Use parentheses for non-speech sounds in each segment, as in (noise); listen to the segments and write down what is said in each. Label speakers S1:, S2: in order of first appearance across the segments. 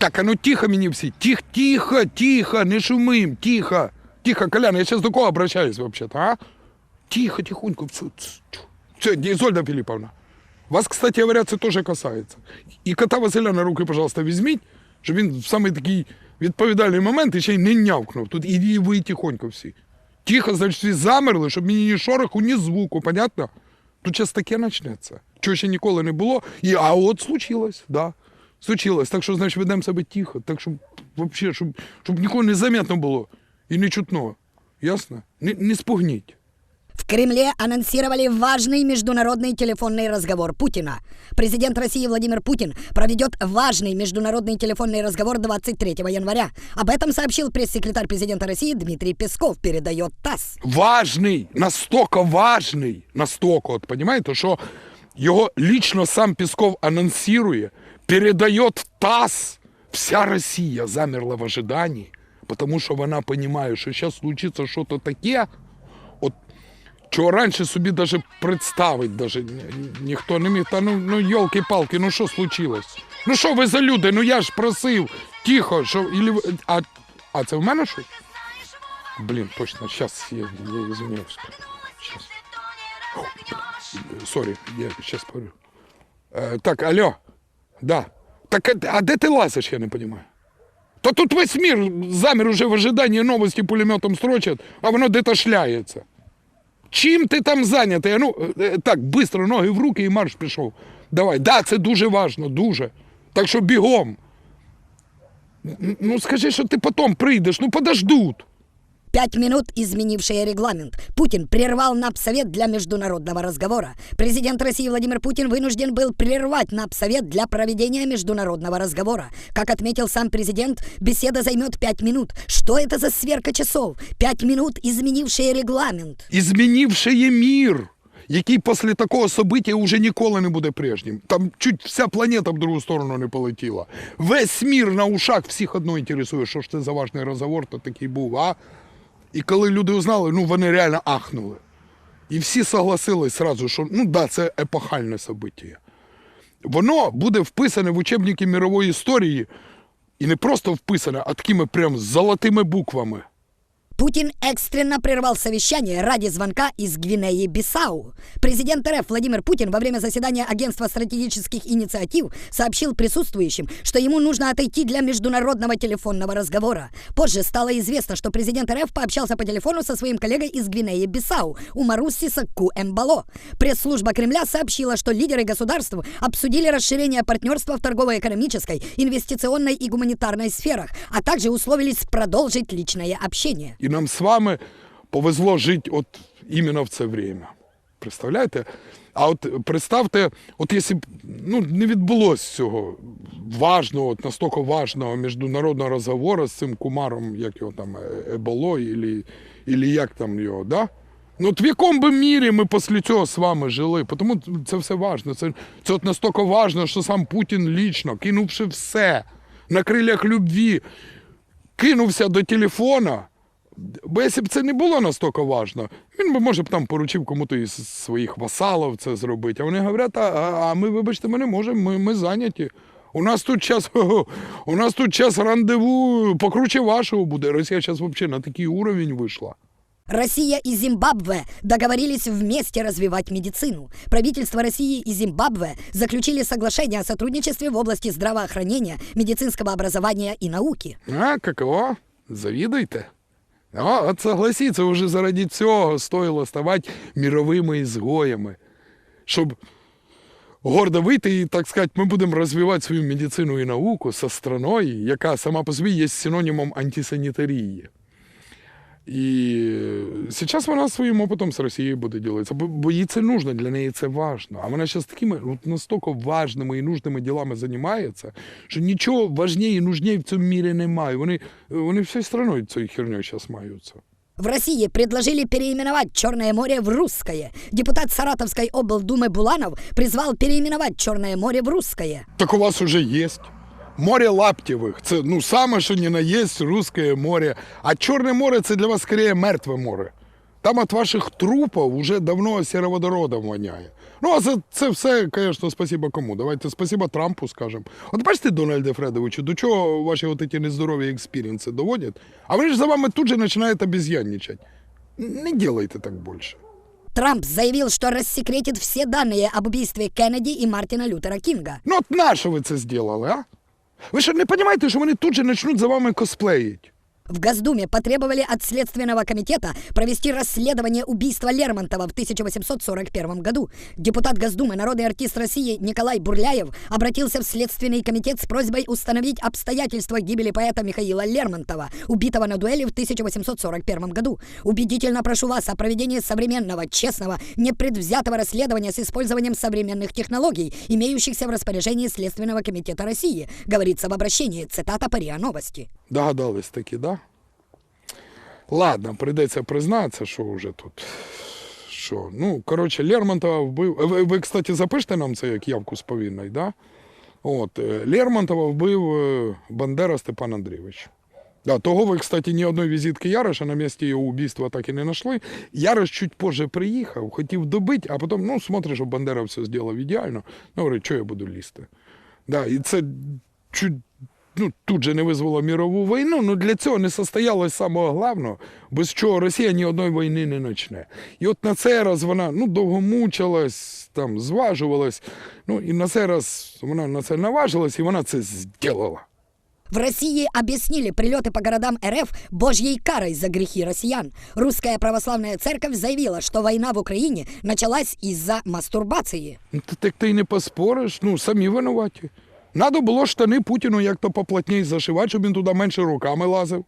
S1: Так, а ну тихо мені всі. Тихо, тихо, тихо, не шумим, тихо. Тихо, Колян, я сейчас до кого обращаюсь вообще-то, а? Тихо, тихонько. Все, Изольда Филипповна. Вас, кстати говоря, це теж касається. І кота Василя на руки, пожалуйста, візьміть, щоб він в самий такий відповідальний момент ще й не нявкнув. Тут і ви тихонько всі. Тихо, значить, всі замерли, щоб мені ні шороху, ні звуку, понятно? Тут зараз таке почнеться. Чого ще ніколи не було. І, а от случилось, да. Случилось. Так що, значить, ведемо себе тихо. Так, щоб, вообще, щоб, щоб нікого не заметно було і не чутно. Ясно? Не, не спугніть.
S2: В Кремле анонсировали важный международный телефонный разговор Путина. Президент России Владимир Путин проведет важный международный телефонный разговор 23 января. Об этом сообщил пресс-секретарь президента России Дмитрий Песков, передает ТАСС.
S1: важний, настолько важний, настолько, от, понимаете, що його лично сам Песков анонсирує, передає в ТАСС. Вся Росія замерла в ожидании, потому що вона розуміє, що зараз случиться щось таке, от чого раніше собі даже представити даже ні- ніхто не міг. Та ну, ну йолки-палки, ну що случилось? Ну що ви за люди? Ну я ж просив, тихо, що, а, а це в мене щось? Блин, точно, сейчас я, я извиняюсь. Сейчас. Сори, я сейчас говорю. Э, так, алло. Да. Так, а- де ти лазиш, я не понимаю. Та тут весь мир замер уже в ожидании новости пулеметом строчат, а воно де-то шляється. Чим ти там зайнятий? Ну, е, так, быстро ноги в руки і марш пішов. Давай. Да, це дуже важно, дуже. Так що бігом. Ну скажи, що ти потім прийдеш, ну подождуть.
S2: Пять минут, изменившие регламент. Путин прервал НАПСовет для международного разговора. Президент России Владимир Путин вынужден был прервать НАПСовет для проведения международного разговора. Как отметил сам президент, беседа займет пять минут. Что это за сверка часов? Пять минут, изменившие регламент.
S1: Изменившее мир, який після такого события уже ніколи не буде прежнім. Там чуть вся планета в другу сторону не полетіла. Весь мір на ушах всіх одно інтересує, що ж це за важний розговор, то такий був, а? І коли люди узнали, ну вони реально ахнули. І всі согласились сразу, що ну да, це епохальне событие. Воно буде вписане в учебники мирової історії, і не просто вписане, а такими прям золотими буквами.
S2: Путин экстренно прервал совещание ради звонка из Гвинеи-Бисау. Президент РФ Владимир Путин во время заседания Агентства стратегических инициатив сообщил присутствующим, что ему нужно отойти для международного телефонного разговора. Позже стало известно, что президент РФ пообщался по телефону со своим коллегой из Гвинеи-Бисау, Умару Сисаку Эмбало. Пресс-служба Кремля сообщила, что лидеры государств обсудили расширение партнерства в торгово-экономической, инвестиционной и гуманитарной сферах, а также условились продолжить личное общение.
S1: Нам з вами повезло жити от іменно в це время. Представляєте? А от представте, от якщо б ну, не відбулося цього важного, от настільки важного міжнародного розговору з цим кумаром, як його там, е- Еболо, і як там його, да? Ну, от в якому би мірі ми після цього з вами жили? Тому це все важно. Це, це от настільки важно, що сам Путін лічно, кинувши все на крилях любві, кинувся до телефона. Бо якщо б це не було настільки важно, він би, може, б там поручив кому-то із своїх васалів це зробити. А вони говорять, а, а ми, вибачте, ми не можемо, ми, ми зайняті. У нас тут час, (laughs) у нас тут час рандеву покруче вашого буде. Росія зараз взагалі на такий уровень вийшла.
S2: Россия и Зимбабве договорились вместе развивать медицину. Правительства России и Зимбабве заключили соглашение о сотрудничестве в области здравоохранения, медицинского образования и науки.
S1: А, каково? Завідуйте. А, от согласіться, вже заради цього стоїло ставати міровими ізгоями. Щоб гордо вийти і, так сказати, ми будемо розвивати свою медицину і науку со страною, яка сама по собі є синонімом антисанітарії. І зараз вона своїм опитом з Росією буде ділитися, бо, їй це нужно, для неї це важно. А вона зараз такими от, настільки важними і нужними ділами займається, що нічого важніше і нужніше в цьому мірі немає. Вони, вони всією страною цією хернею зараз маються.
S2: В России предложили переименовать Черное море в Русское. Депутат Саратовской облдумы Буланов призвал переименовать Черное море в Русское.
S1: Так у вас уже есть. Море Лаптєвих. Це ну саме, що не на єсть Руське море. А Чорне море це для вас скоріше мертве море. Там від ваших трупів вже давно сіроводородом воняє. Ну, а за це все, звісно, спасибо кому. Давайте спасибо Трампу скажемо. От бачите, Дональде Фредовичу, до чого ваші от ці нездорові експіріенси доводять? А вони ж за вами тут же починають обезьянничать. Не делайте так більше.
S2: Трамп заявил, что рассекретит все данные об убийстве Кеннеди и Мартина Лютера Кинга.
S1: Ну от нащо ви це зробили, а? Ви що не розумієте, що вони тут же почнуть за вами косплеїть?
S2: В Госдуме потребовали от Следственного комитета провести расследование убийства Лермонтова в 1841 году. Депутат Госдумы, народный артист России Николай Бурляев обратился в Следственный комитет с просьбой установить обстоятельства гибели поэта Михаила Лермонтова, убитого на дуэли в 1841 году. Убедительно прошу вас о проведении современного, честного, непредвзятого расследования с использованием современных технологий, имеющихся в распоряжении Следственного комитета России, говорится в обращении, цитата по РИА Новости.
S1: Догадались таки, да? Ладно, прийдеться признатися, що вже тут. Що? Ну, коротше, Лермонтова вбив. Ви, ви, кстати, запишете нам це як явку з повинною, да? От, е, Лермонтова вбив е, Бандера Степан Андрійович. Да, того ви, кстати, ні одної візитки Яриша на місці його убійства так і не знайшли. Яриш чуть позже приїхав, хотів добити, а потім, ну, смотриш, що Бандера все зробив ідеально. Ну, говорить, що я буду лізти. Да, і це чуть ну, тут же не визвало мірову війну, ну для цього не состоялось самого головного, без чого Росія ні одної війни не почне. І от на цей раз вона ну, довго мучилась, там, зважувалась, ну і на цей раз вона на це наважилась, і вона це зробила.
S2: В России объяснили прилеты по городам РФ божьей карой за грехи россиян. Русская православная церковь заявила, что война в Украине началась из-за мастурбации.
S1: Ну, так ти не поспориш, ну самі винуваті. Надо було штани Путіну як-то поплотніше зашивати, щоб він туди менше руками лазив.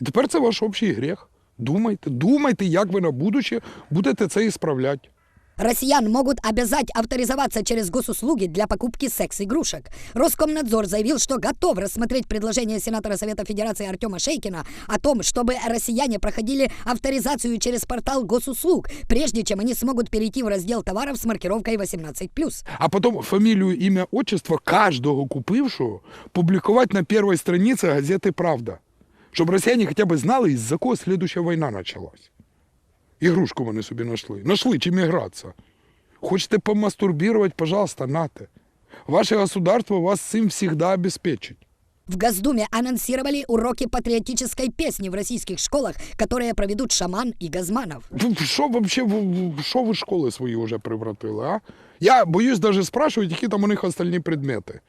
S1: І тепер це ваш общий гріх. Думайте, думайте, як ви на будуще будете це ісправляти.
S2: Россиян могут обязать авторизоваться через госуслуги для покупки секс-игрушек. Роскомнадзор заявил, что готов рассмотреть предложение сенатора Совета Федерации Артема Шейкина о том, чтобы россияне проходили авторизацию через портал госуслуг, прежде чем они смогут перейти в раздел товаров с маркировкой 18+.
S1: А потім фамілію, ім'я, отчество кожного купившого публікувати на першій страниці газети Правда. Щоб росіяни хоча б знали, із-за кого слідуща війна почалась. Ігрушку вони собі знайшли. Нашли чим ігратися. Хочете помастурбувати, пожалуйста, нате. Ваше государство вас цим завжди обеспечить.
S2: В Госдуме анонсировали уроки патриотической песни в российских школах, которые проведут Шаман и Газманов.
S1: Що вообще, що ви школи свої вже превратили, а? Я боюсь навіть спрашувати, які там у них остальні предмети.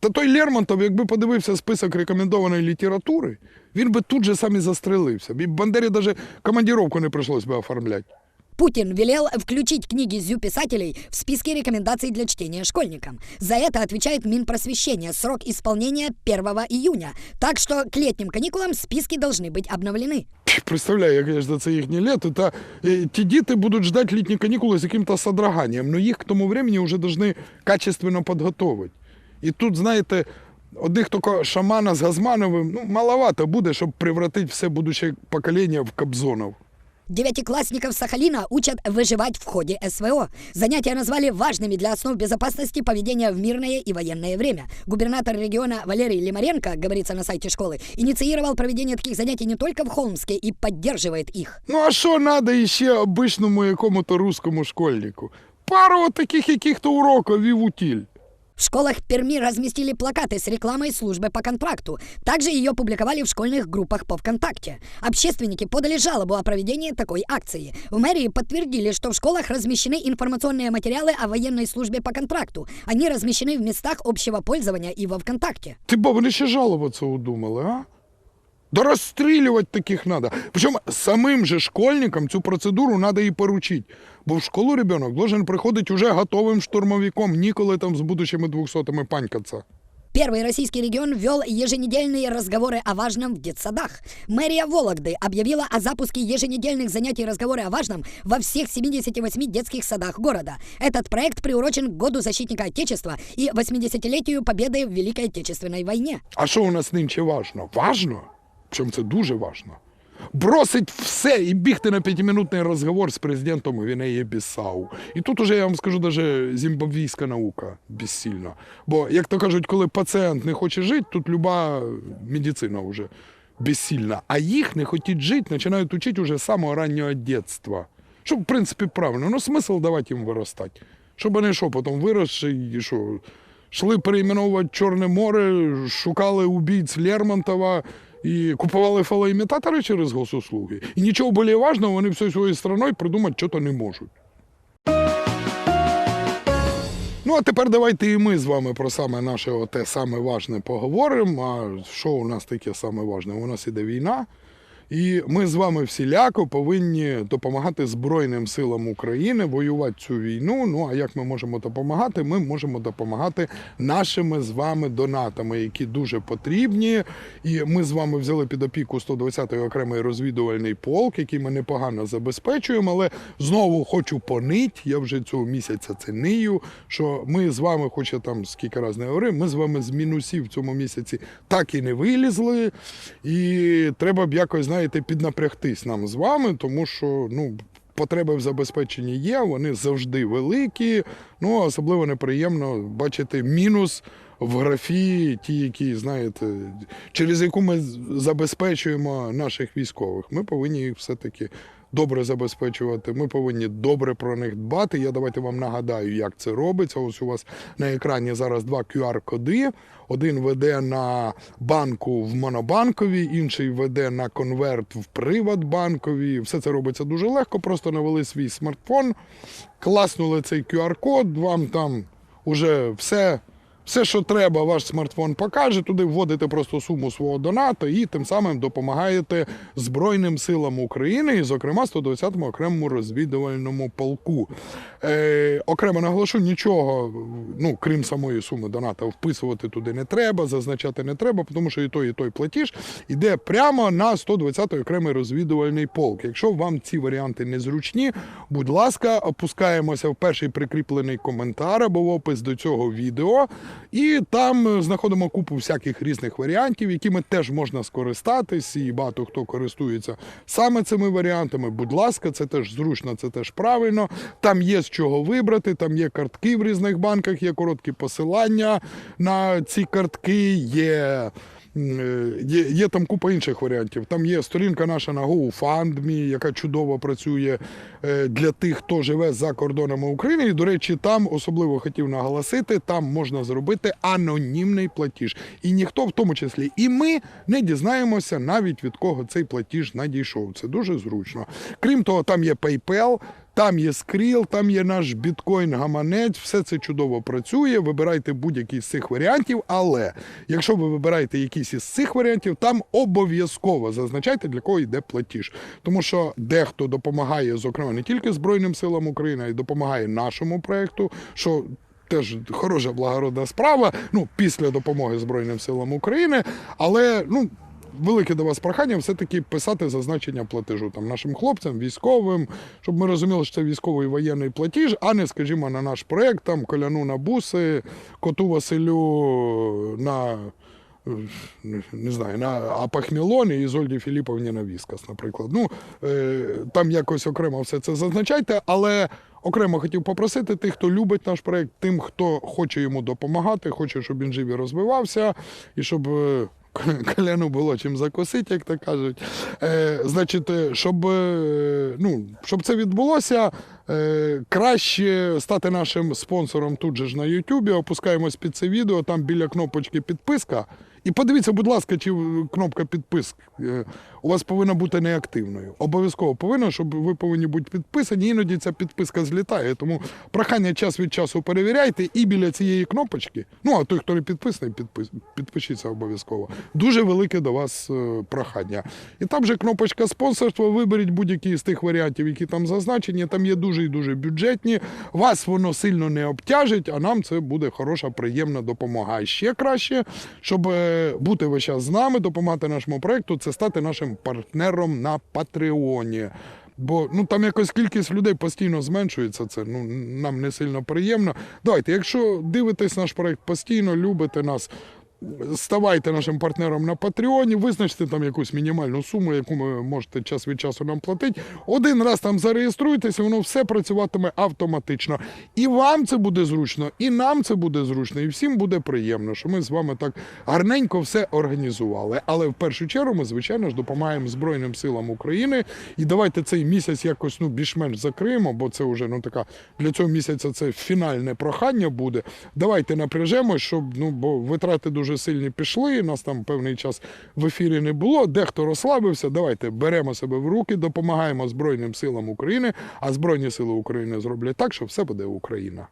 S1: Та той Лермонтов, якби подивився список рекомендованої літератури, він би тут же сам і застрелився. І Бандері навіть командировку не прийшлось би оформляти.
S2: Путин велел включить книги Зю писателей в списки рекомендаций для чтения школьникам. За это отвечает Минпросвещение. Срок исполнения 1 июня. Так что к летним каникулам списки должны быть обновлены.
S1: Представляю, як я ж за це їхнє літо, та е, ті діти будуть ждати літні канікули з яким-то содроганням, але їх к тому времени вже повинні качественно підготовити. І тут, знаєте, одних тільки шамана з Газмановим ну, маловато буде, щоб превратити все будущее покоління в Кобзонов.
S2: Девятиклассников Сахалина учат выживать в ходе СВО. Занятия назвали важными для основ безопасности поведения в мирное и военное время. Губернатор региона Валерий Лимаренко, говорится на сайте школы, инициировал проведение таких занятий не только в Холмске и поддерживает их.
S1: Ну а що треба іще обичному якому-то русскому школьнику? Пару от таких яких-то уроків і в утіль.
S2: В школах Перми разместили плакаты с рекламой службы по контракту. Также ее публиковали в школьных группах по ВКонтакте. Общественники подали жалобу о проведении такой акции. В мэрии подтвердили, что в школах размещены информационные материалы о военной службе по контракту. Они размещены в местах общего пользования и во ВКонтакте.
S1: Ти бо вони ще жалуватися удумали, а? Да розстрілювати таких треба. Причому самим же школьникам цю процедуру треба і поручити. Бо в школу ребенок должен приходити уже готовим штурмовиком, ніколи там з будущими двохсотими панькаться.
S2: Первый российский регион ввел еженедельные разговоры о важном в детсадах. Мэрия Вологды объявила о запуске еженедельных занятий разговоры о важном во всех 78 детских садах города. Этот проект приурочен к Году защитника Отечества и 80-летию победы в Великой Отечественной войне.
S1: А що у нас нинче важно? Важно? Причому це дуже важно. Бросить все і бігти на п'ятиминутний розговор з президентом Гвінеї Бісау. І тут уже я вам скажу, даже зімбабвійська наука безсильна. Бо, як то кажуть, коли пацієнт не хоче жити, тут люба медицина вже безсильна. А їх не хочуть жити, починають учити уже з самого раннього дитинства. Що, в принципі, правильно. Ну, смисл давати їм виростати. Щоб вони що, потім виросши і що? Йшли перейменовувати Чорне море, шукали убійць Лермонтова і купували фалоімітатори через госуслуги. І нічого більш важного, вони всю своєю страною придумати що-то не можуть. Ну, а тепер давайте і ми з вами про саме наше оте саме важне поговоримо. А що у нас таке саме важне? У нас іде війна, і ми з вами всіляко повинні допомагати Збройним силам України воювати цю війну. Ну а як ми можемо допомагати? Ми можемо допомагати нашими з вами донатами, які дуже потрібні. І ми з вами взяли під опіку 120-й окремий розвідувальний полк, який ми непогано забезпечуємо. Але знову хочу понить. Я вже цього місяця це нию. Що ми з вами, хоч я там скільки разів не говорив, ми з вами з мінусів в цьому місяці так і не вилізли. І треба б якось, знаєте, піднапрягтись нам з вами, тому що ну. Потреби в забезпеченні є, вони завжди великі. Ну, особливо неприємно бачити мінус в графі, ті, які, знаєте, через яку ми забезпечуємо наших військових. Ми повинні їх все-таки добре забезпечувати. Ми повинні добре про них дбати. Я давайте вам нагадаю, як це робиться. Ось у вас на екрані зараз два QR-коди. Один веде на банку в Монобанковій, інший веде на конверт в Приватбанковій. Все це робиться дуже легко. Просто навели свій смартфон, класнули цей QR-код, вам там уже все. Все, що треба, ваш смартфон покаже, туди вводите просто суму свого доната і тим самим допомагаєте Збройним силам України, і, зокрема, 120-му окремому розвідувальному полку. Е, окремо наголошу, нічого, ну, крім самої суми доната, вписувати туди не треба, зазначати не треба, тому що і той, і той платіж йде прямо на 120-й окремий розвідувальний полк. Якщо вам ці варіанти незручні, будь ласка, опускаємося в перший прикріплений коментар або в опис до цього відео. І там е, знаходимо купу всяких різних варіантів, якими теж можна скористатись, і багато хто користується саме цими варіантами. Будь ласка, це теж зручно, це теж правильно. Там є з чого вибрати, там є картки в різних банках, є короткі посилання на ці картки, є. Е, Є, є там купа інших варіантів. Там є сторінка наша на GoFundMe, яка чудово працює е, для тих, хто живе за кордонами України. І, до речі, там особливо хотів наголосити, там можна зробити анонімний платіж. І ніхто, в тому числі і ми, не дізнаємося навіть від кого цей платіж надійшов. Це дуже зручно. Крім того, там є PayPal. Там є скріл, там є наш біткоін-гаманець, все це чудово працює. Вибирайте будь-який з цих варіантів, але якщо ви вибираєте якийсь із цих варіантів, там обов'язково зазначайте, для кого йде платіж. Тому що дехто допомагає, зокрема, не тільки Збройним силам України, а й допомагає нашому проекту. що Теж хороша благородна справа, ну, після допомоги Збройним силам України, але ну, велике до вас прохання все-таки писати зазначення платежу там нашим хлопцям, військовим, щоб ми розуміли, що це військовий воєнний платіж, а не, скажімо, на наш проект, там коляну на буси, коту Василю на. Не знаю, на Апахмілоні і Зольді Філіповні на Віскас, наприклад. Ну, е, там якось окремо все це зазначайте, але окремо хотів попросити тих, хто любить наш проект, тим, хто хоче йому допомагати, хоче, щоб він жив і розвивався, і щоб е, коляну було чим закосити, як то кажуть. Е, значить, е, щоб, е, ну, щоб це відбулося, е, краще стати нашим спонсором тут же ж на Ютубі. Опускаємось під це відео, там біля кнопочки підписка. І подивіться, будь ласка, чи кнопка підписки е, у вас повинна бути неактивною. Обов'язково повинна, щоб ви повинні бути підписані. Іноді ця підписка злітає. Тому прохання час від часу перевіряйте і біля цієї кнопочки. Ну а той, хто не підписаний, підпис, підпишіться обов'язково. Дуже велике до вас е, прохання. І там же кнопочка спонсорства. Виберіть будь-який з тих варіантів, які там зазначені. Там є дуже і дуже бюджетні. Вас воно сильно не обтяжить, а нам це буде хороша, приємна допомога. А ще краще, щоб е, бути весь час з нами, допомагати нашому проекту, це стати нашим партнером на Патреоні. Бо ну там якось кількість людей постійно зменшується. Це ну нам не сильно приємно. Давайте, якщо дивитесь наш проект постійно, любите нас. Ставайте нашим партнером на Патреоні, визначте там якусь мінімальну суму, яку ви можете час від часу нам платити. Один раз там зареєструйтеся, воно все працюватиме автоматично. І вам це буде зручно, і нам це буде зручно, і всім буде приємно, що ми з вами так гарненько все організували. Але в першу чергу ми, звичайно ж, допомагаємо Збройним силам України. І давайте цей місяць якось ну, більш-менш закриємо, бо це вже ну така для цього місяця це фінальне прохання буде. Давайте напряжемось, щоб ну бо витрати дуже сильні пішли. Нас там певний час в ефірі не було. Дехто розслабився. Давайте беремо себе в руки, допомагаємо Збройним силам України. А Збройні сили України зроблять так, що все буде Україна.